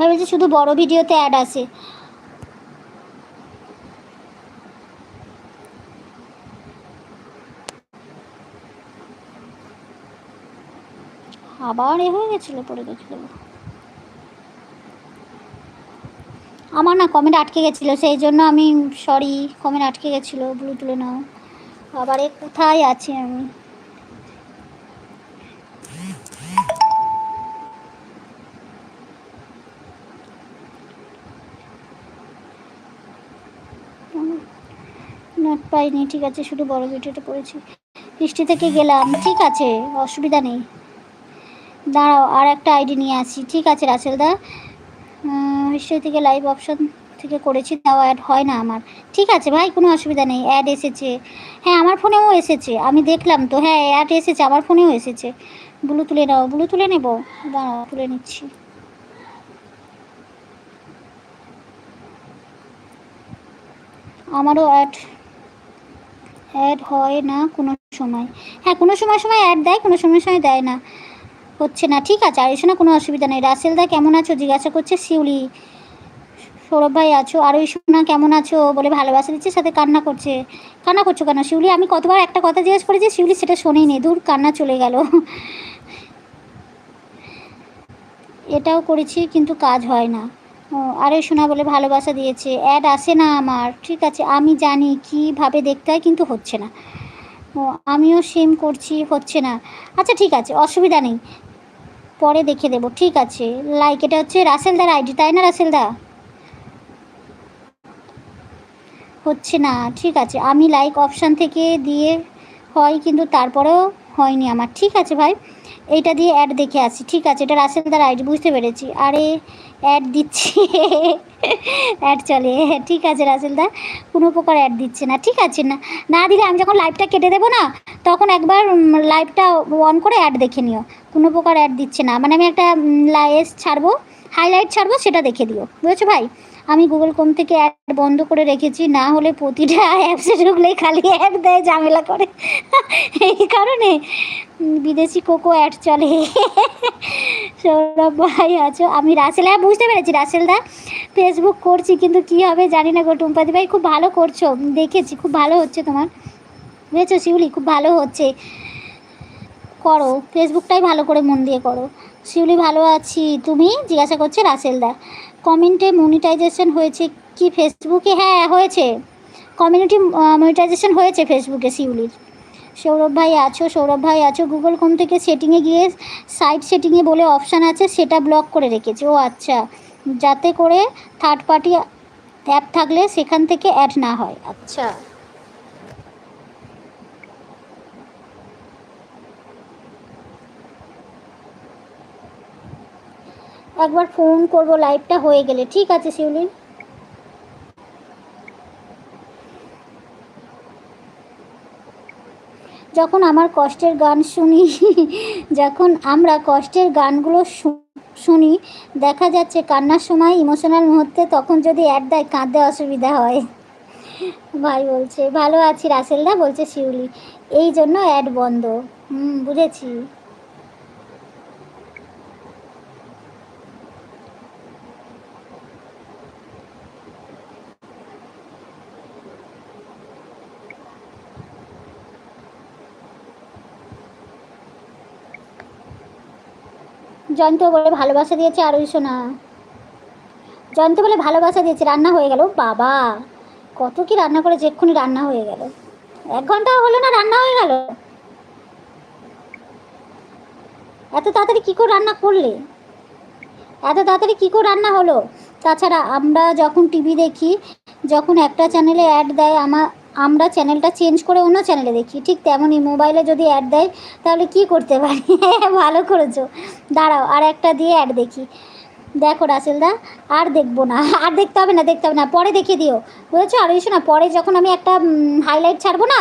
ভেবেছি শুধু বড় ভিডিওতে অ্যাড আসে আবার এ হয়ে গেছিল, পড়ে গেছিল। আমার না কমেন্ট আটকে গেছিল, সেই জন্য আমি সরি কমেন্ট আটকে গেছিল ব্লু তুলে নাও। আবার এ কোথায় আছি আমি? নোট পাইনি ঠিক আছে, শুধু বড় ভিডিওটা পড়েছি বৃষ্টি থেকে গেলাম, ঠিক আছে, অসুবিধা নেই। দাঁড়াও, আর একটা আইডি নিয়ে আসি। ঠিক আছে রাসেলদা হিস্ট্রি থেকে লাইভ অপশন থেকে করেছি, তাও অ্যাড হয় না আমার। ঠিক আছে ভাই, কোনো অসুবিধা নেই অ্যাড এসেছে। হ্যাঁ আমার ফোনেও এসেছে, আমি দেখলাম তো হ্যাঁ অ্যাড এসেছে, আমার ফোনেও এসেছে। ব্লু তুলে নাও, ব্লু তুলে নেব। দাঁড়াও, তুলে নিচ্ছি। আমারও অ্যাড অ্যাড হয় না কোনো সময়। হ্যাঁ কোনো সময় সময় অ্যাড দেয়, কোনো সময় সময় দেয় না। হচ্ছে না, ঠিক আছে, আর এসো না, কোনো অসুবিধা নেই। রাসেল দা কেমন আছো? জিজ্ঞাসা করছে শিউলি। সৌরভ ভাই আছো? আর ওই সোনা কেমন আছো? বলে ভালোবাসা দিচ্ছে, সাথে কান্না করছে। কান্না করছ কেন? শিউলি, আমি কতবার একটা কথা জিজ্ঞেস করেছি, শিউলি সেটা শোনেই নি দূর, কান্না চলে গেল। এটাও করেছি, কিন্তু কাজ হয় না। আরে শোনা বলে ভালোবাসা দিয়েছে। অ্যাড আসে না আমার। ঠিক আছে, আমি জানি কীভাবে দেখতে হয়, কিন্তু হচ্ছে না। ও আমিও সেম করছি, হচ্ছে না। আচ্ছা ঠিক আছে, অসুবিধা নেই। পরে দেখে দেবো, ঠিক আছে। লাইক এটা হচ্ছে রাসেলদার আইডি তাই না রাসেলদা হচ্ছে না, ঠিক আছে। আমি লাইক অপশান থেকে দিয়ে হয়, কিন্তু তারপরেও হয়নি আমার। ঠিক আছে ভাই। এইটা দিয়ে অ্যাড দেখে আসি। ঠিক আছে, এটা রাসেলদার আইডি বুঝতে পেরেছি। আরে অ্যাড দিচ্ছি। অ্যাড চলে। ঠিক আছে রাসেলদা কোনো প্রকার অ্যাড দিচ্ছে না। ঠিক আছে, না না দিলে আমি যখন লাইভটা কেটে দেবো না, তখন একবার লাইভটা অন করে অ্যাড দেখে নিও। কোনো প্রকার অ্যাড দিচ্ছে না। মানে আমি একটা লাইস ছাড়বো। হাইলাইট ছাড়বো, সেটা দেখে দিও। বুঝেছ ভাই? আমি গুগল কোম থেকে অ্যাড বন্ধ করে রেখেছি, না হলে প্রতিটা অ্যাপসে ঢুকলে খালি অ্যাড দেয়, ঝামেলা করে। এই কারণে বিদেশি কোকো অ্যাড চলে। সৌরভ ভাই আছো, আমি রাসেল হ্যাঁ বুঝতে পেরেছি রাসেলদা ফেসবুক করছি, কিন্তু কী হবে জানি না গো টুম্পাদি ভাই, খুব ভালো করছ, দেখেছি, খুব ভালো হচ্ছে তোমার। বুঝেছ শিউলি, খুব ভালো হচ্ছে। করো ফেসবুকটাই ভালো করে মন দিয়ে করো। শিউলি, ভালো আছি। তুমি? জিজ্ঞাসা করছে রাসেলদা কমেন্টে মনিটাইজেশন হয়েছে কি ফেসবুকে হ্যাঁ হয়েছে। কমিউনিটি মনিটাইজেশন হয়েছে ফেসবুকে শিউলির। সৌরভ ভাই আছো, সৌরভ ভাই আছো। গুগল কম থেকে সেটিংয়ে গিয়ে সাইট সেটিংয়ে বলে অপশান আছে, সেটা ব্লক করে রেখেছে। ও আচ্ছা। যাতে করে থার্ড পার্টি অ্যাপ থাকলে সেখান থেকে অ্যাড না হয়। আচ্ছা। একবার ফোন করব লাইভটা হয়ে গেলে। ঠিক আছে, শিউলি? যখন আমার কষ্টের গান শুনি, যখন আমরা কষ্টের গানগুলো শুনি, দেখা যাচ্ছে কান্নার সময় ইমোশনাল মুহূর্তে তখন যদি অ্যাড দেয়, কাঁদতে অসুবিধা হয়। ভাই বলছে, ভালো আছি রাসেলদা, বলছে শিউলি। এই জন্য অ্যাড বন্ধ। হুম, বুঝেছি। জয়ন্ত বলে ভালোবাসা দিয়েছে আর ওই শোনা জয়ন্ত বলে ভালোবাসা দিয়েছে, রান্না হয়ে গেল। বাবা, কত কি রান্না করে এক্ষুনি রান্না হয়ে গেল। এক ঘণ্টা হলো না, রান্না হয়ে গেল? এত তাড়াতাড়ি কী করে রান্না করলে? এত তাড়াতাড়ি কী করে রান্না হলো? তাছাড়া আমরা যখন টিভি দেখি, যখন একটা চ্যানেলে অ্যাড দেয় আমার আমরা চ্যানেলটা চেঞ্জ করে অন্য চ্যানেলে দেখি। ঠিক তেমনই মোবাইলে যদি অ্যাড দেয়, তাহলে কি করতে পারি? ভালো করেছ। দাঁড়াও, আর একটা দিয়ে অ্যাড দেখি। দেখো রাসেলদা আর দেখব না। আর দেখতে হবে না, দেখতে হবে না। পরে দেখে দিও। বুঝেছ? আর এসো না, পরে যখন আমি একটা হাইলাইট ছাড়বো না